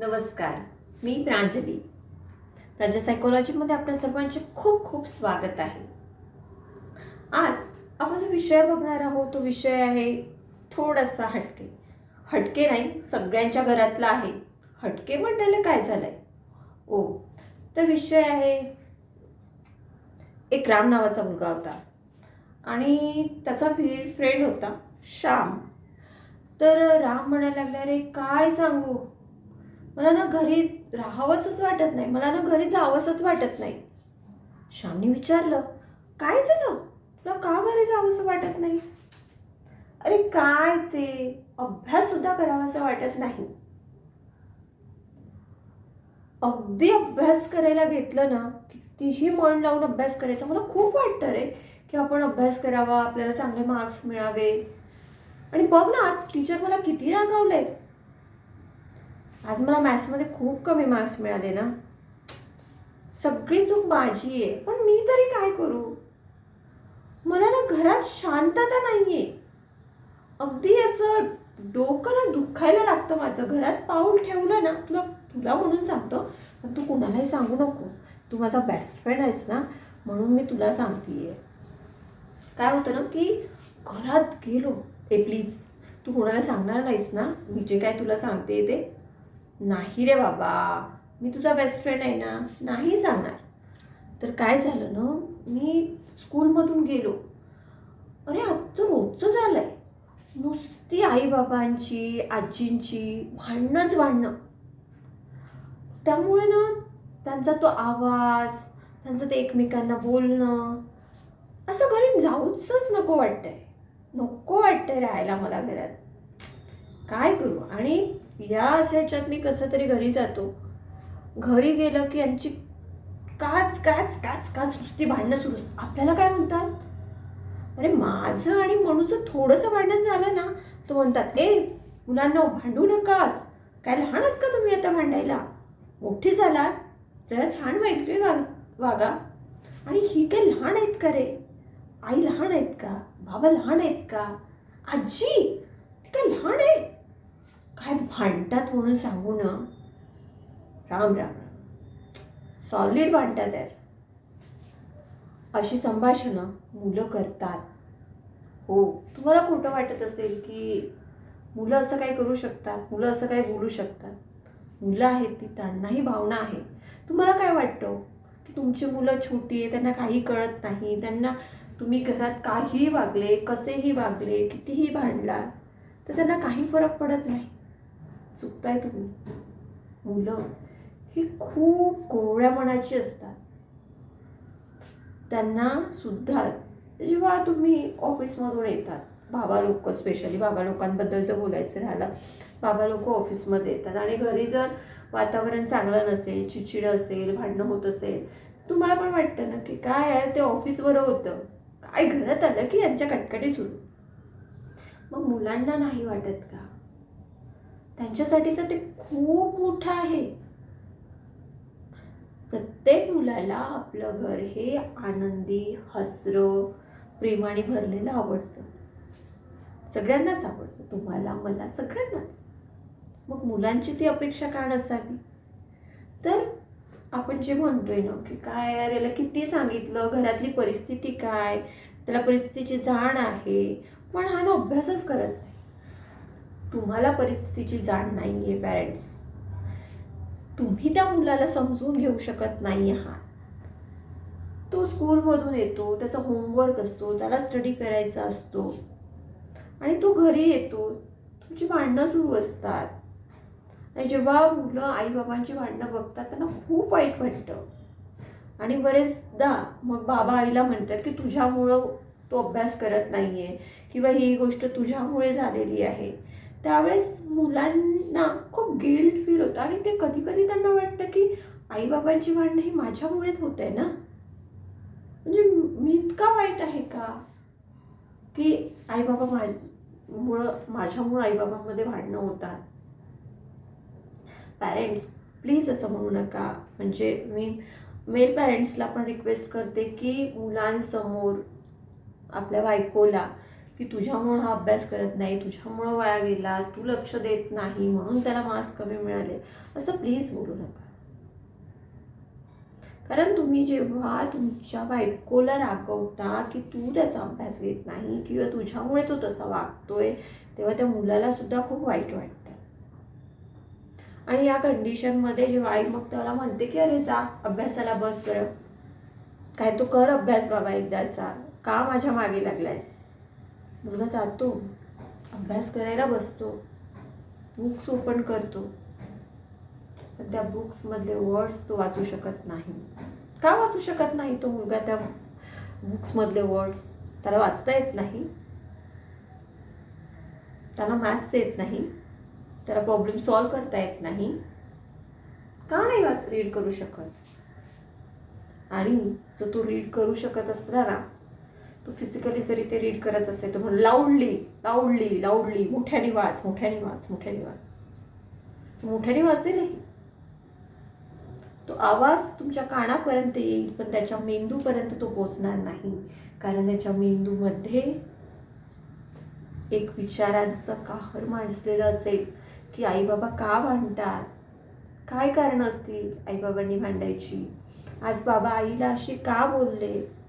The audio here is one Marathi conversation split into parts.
नमस्कार मी प्रांजली. प्रांजल सायकोलॉजीमध्ये आपल्या सर्वांचे खूप खूप स्वागत आहे. आज आपण जो विषय बघणार आहोत तो विषय आहे थोडासा हटके. हटके नाही सगळ्यांच्या घरातला आहे. हटके म्हणायला काय झालं आहे ओ तर विषय आहे एक राम नावाचा मुलगा होता. आणि त्याचा फ्रेंड होता श्याम. तर राम म्हणायला लागला अरे काय सांगू? मला ना घरी राहावंसंच वाटत नाही. मला ना घरी जावंसंच वाटत नाही. श्यामने विचारलं काय झालं? तुला का घरी जावंसं वाटत नाही? अरे काय ते? अभ्याससुद्धा करावासा वाटत नाही. अगदी अभ्यास करायला घेतलं ना कितीही मन लावून अभ्यास करायचा मला खूप वाटतं रे की आपण अभ्यास करावा आपल्याला चांगले मार्क्स मिळावे. आणि बघ ना आज टीचर मला किती रागावलंय. आज मला मॅथ्समध्ये खूप कमी मार्क्स मिळाले ना. सगळी चूक माझी आहे पण मी तरी काय करू? मला ना घरात शांतता नाही आहे अगदी असं डोकं ना दुखायला लागतं माझं. घरात पाऊल ठेवलं ना तुला तुला म्हणून सांगतो पण तू कुणालाही सांगू नको. तू माझा बेस्ट फ्रेंड आहेस ना म्हणून मी तुला सांगतेय. काय होतं ना की घरात गेलो. ए प्लीज तू कोणाला सांगणार नाहीस ना? मी जे काय तुला सांगते ते नाही रे बाबा मी तुझा बेस्ट फ्रेंड आहे ना नाही जाणार तर काय झालं ना मी स्कूलमधून गेलो. अरे आत्ता रोजचं झालं आहे नुसती आईबाबांची आजींची भांडणंच भांडणं. त्यामुळे ना त्यांचा तो आवाज त्यांचं ते एकमेकांना बोलणं असं घरी जाऊचच नको वाटतंय. नको वाटतंय राहायला मला घरात. काय करू? आणि या अशा ह्याच्यात मी कसं तरी घरी जातो. घरी गेलं की यांची काच काच काच काच नुसती भांडणं सुरू असतात. आपल्याला काय म्हणतात? अरे माझं आणि मनूचं थोडंसं भांडण झालं ना तर म्हणतात ए मुलांना भांडू नकास. काय लहान आहात का तुम्ही आता भांडायला? मोठी झालात. जरा छान वैगरे वाग वागा. आणि ही काय लहान आहेत का रे? आई लहान आहेत का? बाबा लहान आहेत का? आजी ती काय लहान आहे? काय भांडतात म्हणून सांगू ना? राम राम सॉलिड भांडतात यार. अशी संभाषणं मुलं करतात. हो. तुम्हाला खोटं वाटत असेल की मुलं असं काय करू शकतात? मुलं असं काय बोलू शकतात? मुलं आहेत ती त्यांनाही भावना आहे तुम्हाला काय वाटतं? की तुमची मुलं छोटी आहे त्यांना काही कळत नाही त्यांना तुम्ही घरात काहीही वागले कसेही वागले कितीही भांडला तर त्यांना काही फरक पडत नाही. चुकताय तुम्ही. मुलं? ही खूप कोवळ्या मनाची असतात. त्यांना सुद्धा जेव्हा तुम्ही ऑफिसमधून येतात बाबा लोक स्पेशली बाबा लोकांबद्दल जर बोलायचं राहिलं बाबा लोक ऑफिसमध्ये येतात आणि घरी जर वातावरण चांगलं नसेल चिडचिड असेल भांडणं होत असेल तुम्हाला पण वाटतं ना की काय आहे ते ऑफिसवर होतं. काय घरात आलं की यांच्या कटकटी सुरू. मग मुलांना नाही वाटत का? त्यांच्यासाठी तर ते खूप मोठं आहे. प्रत्येक मुलाला आपलं घर हे आनंदी हसरं प्रेमाने भरलेलं आवडतं. सगळ्यांनाच आवडतं तुम्हाला मला सगळ्यांनाच. मग मुलांची ती अपेक्षा का नसावी? तर आपण जे म्हणतोय ना की काय अरे याला किती सांगितलं घरातली परिस्थिती काय त्याला परिस्थितीची जाण आहे पण हा ना अभ्यासच करत नाही. तुम्हाला परिस्थितीची जाण नाही आहे पॅरेंट्स तुम्ही त्या मुलाला समजून घेऊ शकत नाही आहात. तो स्कूलमधून येतो त्याचा होमवर्क असतो त्याला स्टडी करायचा असतो आणि तो घरी येतो तुमची भांडणं सुरू असतात. आणि जेव्हा मुलं आईबाबांची भांडणं बघतात त्यांना खूप वाईट वाटतं. आणि बरेचदा मग बाबा आईला म्हणतात की तुझ्यामुळं तो अभ्यास करत नाही आहे किंवा ही गोष्ट तुझ्यामुळे झालेली आहे. त्यावेळेस मुलांना खूप गिल्ट फील होतं. आणि ते कधी कधी त्यांना वाटतं की आईबाबांची भांडणं ही माझ्यामुळेच होत आहे ना? म्हणजे मी इतका वाईट आहे का? की आईबाबा माझ्यामुळं माझ्यामुळं आईबाबांमध्ये भांडणं होतात. पॅरेंट्स प्लीज असं म्हणू नका. म्हणजे मी मेल पॅरेंट्सला पण रिक्वेस्ट करते की मुलांसमोर आपल्या बायकोला की तुझ्यामुळं हा अभ्यास करत नाही तुझ्यामुळं वाया गेला तू लक्ष देत नाही म्हणून त्याला मार्क्स कमी मिळाले असं प्लीज बोलू नका. कारण तुम्ही जेव्हा तुमच्या बायकोला रागवता की तू त्याचा अभ्यास घेत नाही किंवा तुझ्यामुळे तो तसा वागतोय तेव्हा त्या मुलाला सुद्धा खूप वाईट वाटतं. आणि या कंडिशनमध्ये जेव्हा आई मग त्याला म्हणते की अरे जा अभ्यासाला बस बरं. काय तो कर अभ्यास बाबा एकदाचा. का माझ्या मागे लागलायस? मुलगा जातो अभ्यास करायला बसतो बुक्स ओपन करतो. पण त्या बुक्समधले वर्ड्स तो वाचू शकत नाही. का वाचू शकत नाही तो मुलगा त्या बुक्समधले वर्ड्स त्याला वाचता येत नाही. त्याला मॅथ्स येत नाही. त्याला प्रॉब्लेम सॉल्व करता येत नाही. का नाही वाच रीड करू शकत? आणि जो तो रीड करू शकत असला ना तो फिजिकली जरी ते रीड करत असेल तर म्हणून लाऊडली लाऊडली लाऊडली मोठ्याने वाच मोठ्याने वाच मोठ्याने वाच. मोठ्याने वाचेलही तो आवाज तुमच्या कानापर्यंत येईल पण त्याच्या मेंदूपर्यंत तो पोचणार नाही. कारण त्याच्या मेंदूमध्ये एक विचारांचं काहर मांडलेलं असेल की आई बाबा का भांडतात? काय कारण असतील आईबाबांनी भांडायची? आज बाबा आईला अशी का बोलले?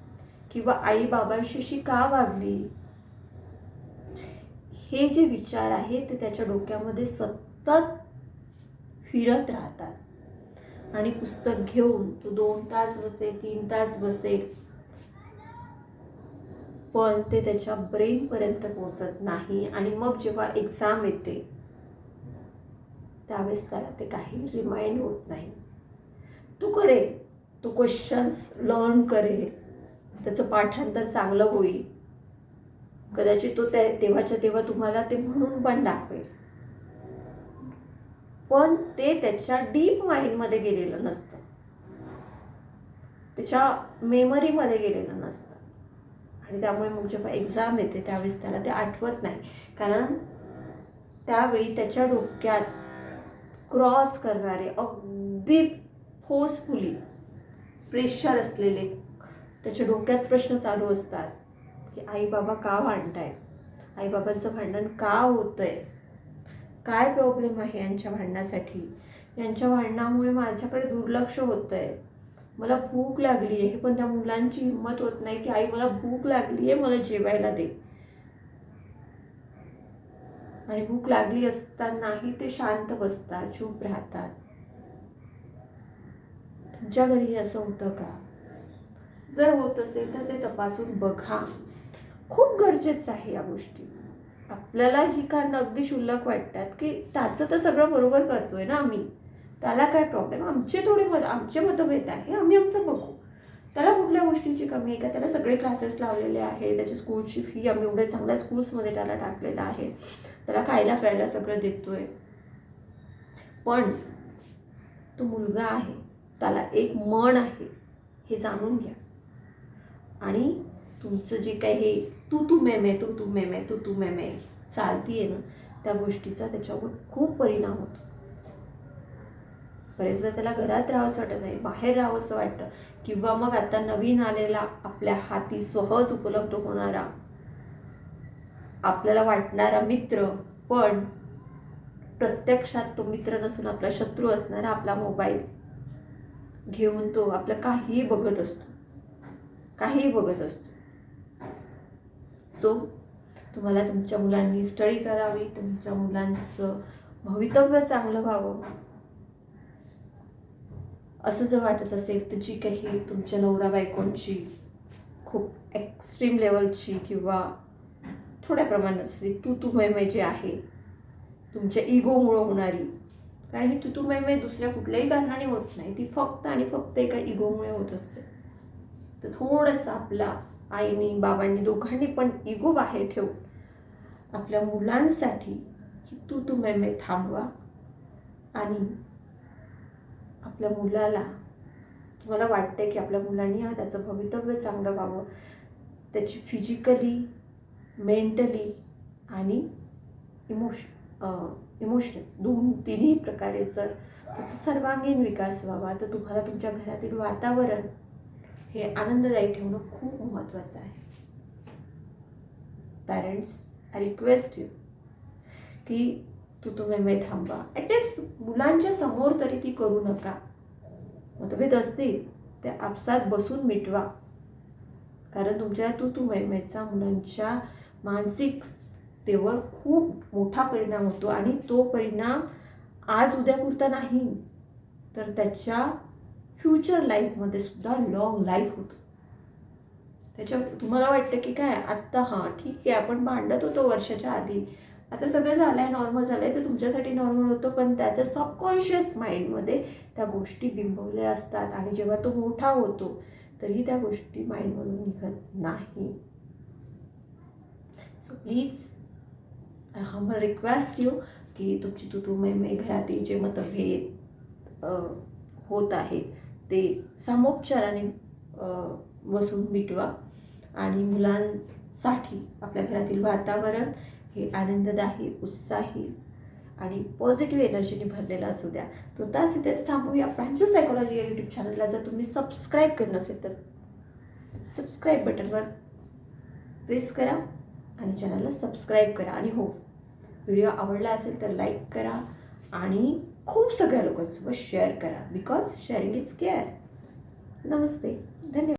किंवा आई बाबांशी का वागली? हे जे विचार आहेत ते त्याच्या डोक्यामध्ये सतत फिरत राहतात. आणि पुस्तक घेऊन तो दोन तास बसेल तीन तास बसेल पण ते त्याच्या ब्रेनपर्यंत पोचत नाही. आणि मग जेव्हा एक्झाम येते त्यावेळेस त्याला ते काही रिमाइंड होत नाही. तो करेल. तो क्वेश्चन्स लर्न करेल. त्याचं पाठांतर चांगलं होईल. कदाचित तो त्या तेव्हाच्या तेव्हा तुम्हाला ते म्हणून पण दाखवेल. पण ते त्याच्या डीप माइंडमध्ये गेलेलं नसतं. त्याच्या मेमरीमध्ये गेलेलं नसतं. आणि त्यामुळे मग जेव्हा एक्झाम येते त्यावेळेस त्याला ते आठवत नाही. कारण त्यावेळी त्याच्या डोक्यात क्रॉस करणारे अगदी फोर्सफुली प्रेशर असलेले त्याच्या डोक्यात प्रश्न चालू असतात की आई बाबा का भांडतायत आई बाबांचं भांडण का होतंय? काय प्रॉब्लेम आहे यांच्या भांडणासाठी? यांच्या भांडणामुळे माझ्याकडे दुर्लक्ष होतं आहे मला भूक लागली आहे पण त्या मुलांची हिंमत होत नाही की आई मला भूक लागली आहे मला जेवायला दे. आणि भूक लागली असतानाही ते शांत बसतात चूप राहतात. तुमच्या घरी असं होतं का? जर होत असेल तर ते तपासून बघा. खूप गरजेचं आहे या गोष्टी. आपल्याला ही कारणं अगदी शुल्लक वाटतात की त्याचं तर सगळं बरोबर करतोय ना आम्ही. त्याला काय प्रॉब्लेम आमचे थोडे मत आमचे मतभेद आहे. आम्ही आमचं बघू. त्याला कुठल्या गोष्टीची कमी आहे का? त्याला सगळे क्लासेस लावलेले आहे त्याची स्कूलची फी आम्ही एवढ्या चांगल्या स्कूल्समध्ये त्याला टाकलेलं आहे. त्याला खायला प्यायला सगळं देतोय. पण तो मुलगा आहे. त्याला एक मन आहे. हे जाणून घ्या. आणि तुमचं जे काही हे तू तू मेमे तू तू मेमे तू तू मेमे चालती आहे ना त्या गोष्टीचा त्याच्यावर खूप परिणाम होतो. बरेचदा त्याला घरात राहावंसं वाटत नाही बाहेर राहावंसं वाटतं. किंवा मग आता नवीन आलेला आपल्या हाती सहज उपलब्ध होणारा आपल्याला वाटणारा मित्र पण प्रत्यक्षात तो मित्र नसून आपला शत्रू असणारा आपला मोबाईल घेऊन तो आपलं काहीही बघत असतो. काहीही बघत असतो. सो तुम्हाला तुमच्या मुलांनी स्टडी करावी तुमच्या मुलांचं भवितव्य चांगलं व्हावं. असं जर वाटत असेल तर जी काही तुमच्या नवरा बायकोंची खूप एक्स्ट्रीम लेवलची किंवा थोड्या प्रमाणात असते तू तू मैमय जे आहे तुमच्या इगोमुळं होणारी कारण ही तू तू मैमय दुसऱ्या कुठल्याही कारणाने होत नाही. ती फक्त आणि फक्त एका इगोमुळे होत असते. तर थोडंसं आपला आईनी बाबांनी दोघांनी पण इगो बाहेर ठेवून आपल्या मुलांसाठी की तू तू मेमे थांबवा आणि आपल्या मुलाला तुम्हाला वाटतंय की आपल्या मुलांनी हा त्याचं भवितव्य चांगलं व्हावं त्याची फिजिकली मेंटली आणि इमोश इमोशनल दोन तिन्ही प्रकारे जर त्याचा सर्वांगीण विकास व्हावा तर तुम्हाला तुमच्या घरातील वातावरण हे आनंददायी ठेवणं खूप महत्त्वाचं आहे. पॅरेंट्स आय रिक्वेस्ट यू की तू तुम्ही थांबा. ॲटलिस्ट मुलांच्या समोर तरी ती करू नका. मतभेद असतील ते आपसात बसून मिटवा. कारण तुमच्या तू तू मैमेचा मुलांच्या मानसिकतेवर खूप मोठा परिणाम होतो आणि तो परिणाम आज उद्यापुरता नाही. तर त्याच्या फ्युचर लाईफमध्ये सुद्धा लॉंग लाईफ होतो. त्याच्या तुम्हाला वाटतं की काय आत्ता हां ठीक आहे आपण भांडत होतो वर्षाच्या आधी. आता सगळं झालं आहे नॉर्मल झालं आहे तर तुमच्यासाठी नॉर्मल होतं पण त्याच्या सबकॉन्शियस माइंडमध्ये त्या गोष्टी बिंबवल्या असतात. आणि जेव्हा तो मोठा होतो तरी त्या गोष्टी माइंडमधून निघत नाही. सो प्लीज हम रिक्वेस्ट यू की तुमची तू तू मै घरातील जे मतभेद होत आहेत ते सामोपचाराने बसून मिटवा आणि मुलांसाठी आपल्या घरातील वातावरण हे आनंददायी उत्साही आणि पॉझिटिव्ह एनर्जीने भरलेलं असू द्या. तर तास इथेच थांबूया. प्रांजल सायकोलॉजी या यूट्यूब चॅनलला जर तुम्ही सबस्क्राईब केलं नसेल तर सबस्क्राईब बटनवर प्रेस करा आणि चॅनलला सबस्क्राईब करा. आणि हो व्हिडिओ आवडला असेल तर लाईक करा आणि खूप सगळ्या लोकांसोबत शेअर करा बिकॉज शेअरिंग इज केअर नमस्ते. धन्यवाद.